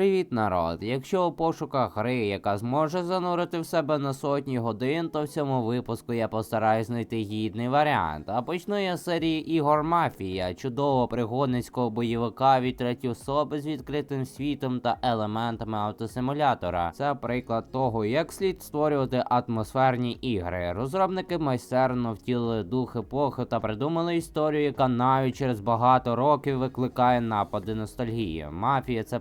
Привіт, народ! Якщо у пошуках гри, яка зможе занурити в себе на сотні годин, то в цьому випуску я постараюсь знайти гідний варіант. А почну я з серії ігор Мафія, чудового пригодницького бойовика від третьої особи з відкритим світом та елементами автосимулятора. Це приклад того, як слід створювати атмосферні ігри. Розробники майстерно втілили дух епохи та придумали історію, яка навіть через багато років викликає напади ностальгії. Мафія це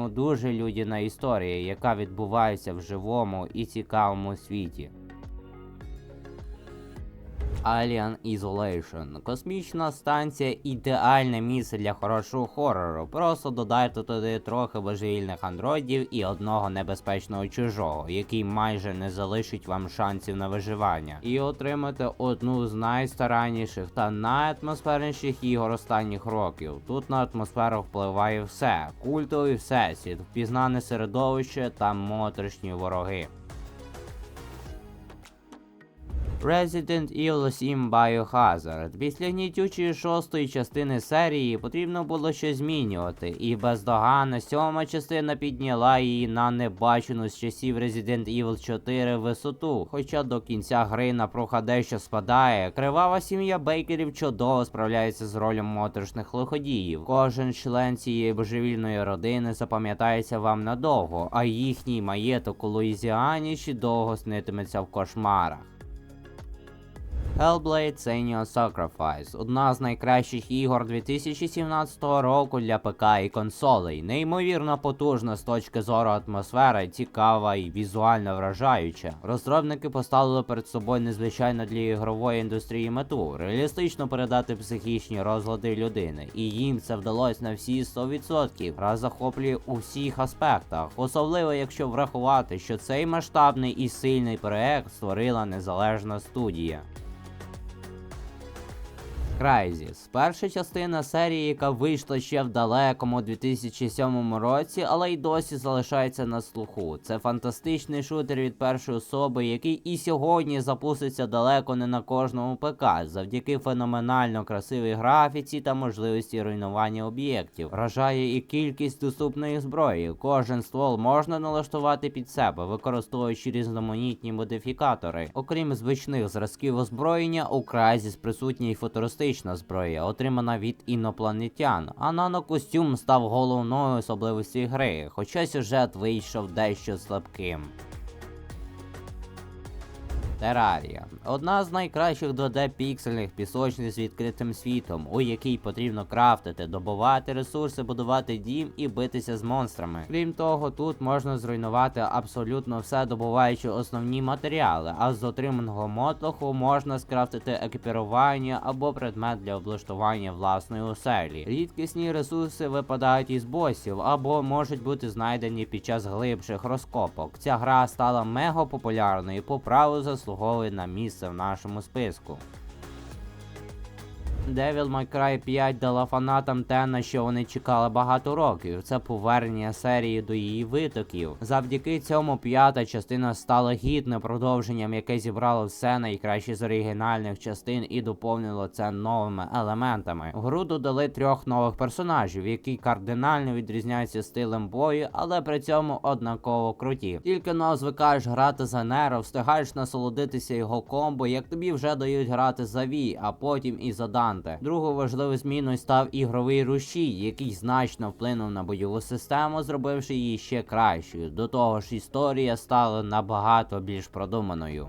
по-справжньому дуже людяна історія, яка відбувається в живому і цікавому світі. Alien Isolation. Космічна станція ідеальне місце для хорошого хорору. Просто додайте туди трохи божевільних андроїдів і одного небезпечного чужого, який майже не залишить вам шансів на виживання. І отримати одну з найстаранніших та найатмосферніших ігор останніх років. Тут на атмосферу впливає все: культовий всесвіт, впізнане середовище та моторошні вороги. Resident Evil 7 Biohazard. Після гнітючої шостої частини серії потрібно було щось змінювати, і бездоганна сьома частина підняла її на небачену з часів Resident Evil 4 висоту. Хоча до кінця гри напруга дещо спадає, кривава сім'я Бейкерів чудово справляється з ролем моторошних лиходіїв. Кожен член цієї божевільної родини запам'ятається вам надовго, а їхній маєток у Луїзіані ще довго снитиметься в кошмарах. Hellblade Senior Sacrifice одна з найкращих ігор 2017 року для ПК і консолей. Неймовірно потужна з точки зору атмосфери, цікава і візуально вражаюча. Розробники поставили перед собою незвичайно для ігрової індустрії мету реалістично передати психічні розлади людини, і їм це вдалося на всі 100%. Гра захоплює у всіх аспектах, особливо якщо врахувати, що цей масштабний і сильний проект створила незалежна студія. Crysis. Перша частина серії, яка вийшла ще в далекому 2007 році, але й досі залишається на слуху. Це фантастичний шутер від першої особи, який і сьогодні запуститься далеко не на кожному ПК, завдяки феноменально красивій графіці та можливості руйнування об'єктів. Вражає і кількість доступної зброї. Кожен ствол можна налаштувати під себе, використовуючи різноманітні модифікатори. Окрім звичних зразків озброєння, у Crysis присутня й футуристична зброя, отримана від інопланетян, а нанокостюм став головною особливістю гри, хоча сюжет вийшов дещо слабким. Терарія одна з найкращих 2D піксельних пісочниць з відкритим світом, у якій потрібно крафтити, добувати ресурси, будувати дім і битися з монстрами. Крім того, тут можна зруйнувати абсолютно все, добуваючи основні матеріали, а з отриманого мотлоху можна скрафтити екіпірування або предмет для облаштування власної оселі. Рідкісні ресурси випадають із босів або можуть бути знайдені під час глибших розкопок. Ця гра стала мега популярною по праву заслуговує на місце в нашому списку. Devil May Cry 5 дала фанатам те, на що вони чекали багато років. Це повернення серії до її витоків. Завдяки цьому п'ята частина стала гідним продовженням, яке зібрало все найкраще з оригінальних частин і доповнило це новими елементами. В гру додали трьох нових персонажів, які кардинально відрізняються стилем бою, але при цьому однаково круті. Тільки но звикаєш грати за Неро, встигаєш насолодитися його комбо, як тобі вже дають грати за Ві, а потім і за Данте. Другою важливою зміною став ігровий рушій, який значно вплинув на бойову систему, зробивши її ще кращою. До того ж, історія стала набагато більш продуманою.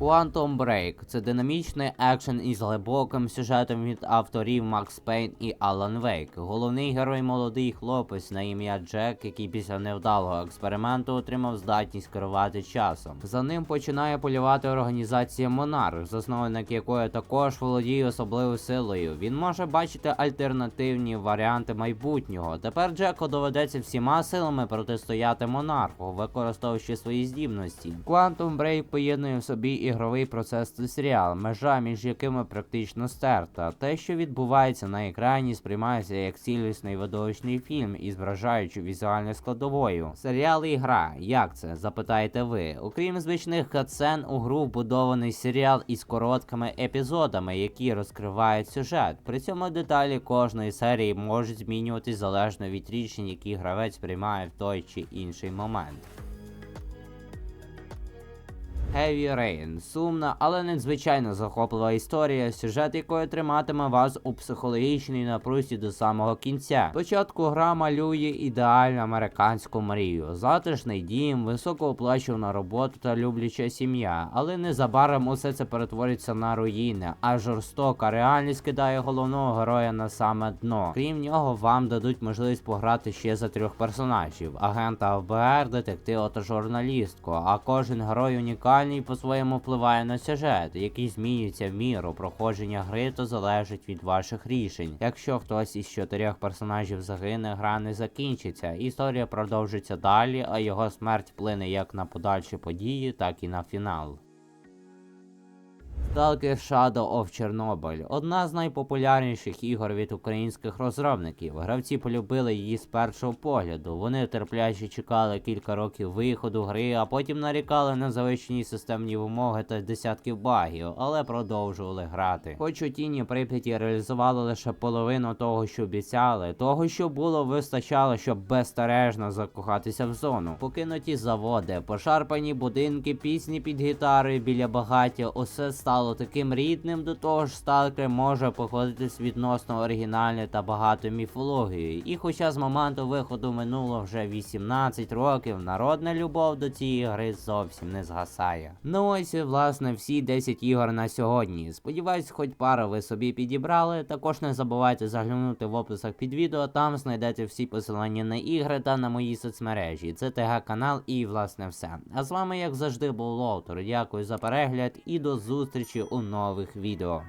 Quantum Break це динамічний екшен із глибоким сюжетом від авторів Макс Пейн і Алан Вейк. Головний герой молодий хлопець на ім'я Джек, який після невдалого експерименту отримав здатність керувати часом. За ним починає полювати організація Монарх, засновник якої також володіє особливою силою. Він може бачити альтернативні варіанти майбутнього. Тепер Джеку доведеться всіма силами протистояти монарху, використовуючи свої здібності. Quantum Break поєднує в собі і ігровий процес та серіал, межа між якими практично стерта. Те, що відбувається на екрані, сприймається як цілісний видовищний фільм із вражаючою візуальною складовою. Серіал і гра, як це? запитаєте ви. Окрім звичних катсцен, у гру вбудований серіал із короткими епізодами, які розкривають сюжет. При цьому деталі кожної серії можуть змінюватись залежно від рішень, які гравець приймає в той чи інший момент. Heavy Rain – сумна, але надзвичайно захоплива історія, сюжет якої триматиме вас у психологічній напрузі до самого кінця. Спочатку гра малює ідеальну американську мрію, затишний дім, високооплачувана робота та любляча сім'я. Але незабаром усе це перетвориться на руїни, а жорстока реальність кидає головного героя на саме дно. Крім нього, вам дадуть можливість пограти ще за трьох персонажів: агента ФБР, детектива та журналістку. А кожен герой унікальний і по-своєму впливає на сюжет, який змінюється в міру проходження гри, то залежить від ваших рішень. Якщо хтось із чотирьох персонажів загине, гра не закінчиться. Історія продовжиться далі, а його смерть вплине як на подальші події, так і на фінал. Stalker Shadow of Chernobyl – одна з найпопулярніших ігор від українських розробників. Гравці полюбили її з першого погляду. Вони терпляче чекали кілька років виходу гри, а потім нарікали на завищені системні вимоги та десятків багів, але продовжували грати. Хоч у тіні Прип'яті реалізували лише половину того, що обіцяли, того, що було, вистачало, щоб безстережно закохатися в зону. Покинуті заводи, пошарпані будинки, пісні під гітарою біля багаття, усе стало таким рідним. До того ж, сталкер може походитись відносно оригінальне та багато міфології. І хоча з моменту виходу минуло вже 18 років, народна любов до цієї гри зовсім не згасає. Ну ось власне всі 10 ігор на сьогодні. Сподіваюсь, хоч пару ви собі підібрали. Також не забувайте заглянути в описах під відео, там знайдете всі посилання на ігри та на мої соцмережі. Це ТГ канал і власне все. А з вами, як завжди, був Лоутер. Дякую за перегляд і до зустрічі у нових відео.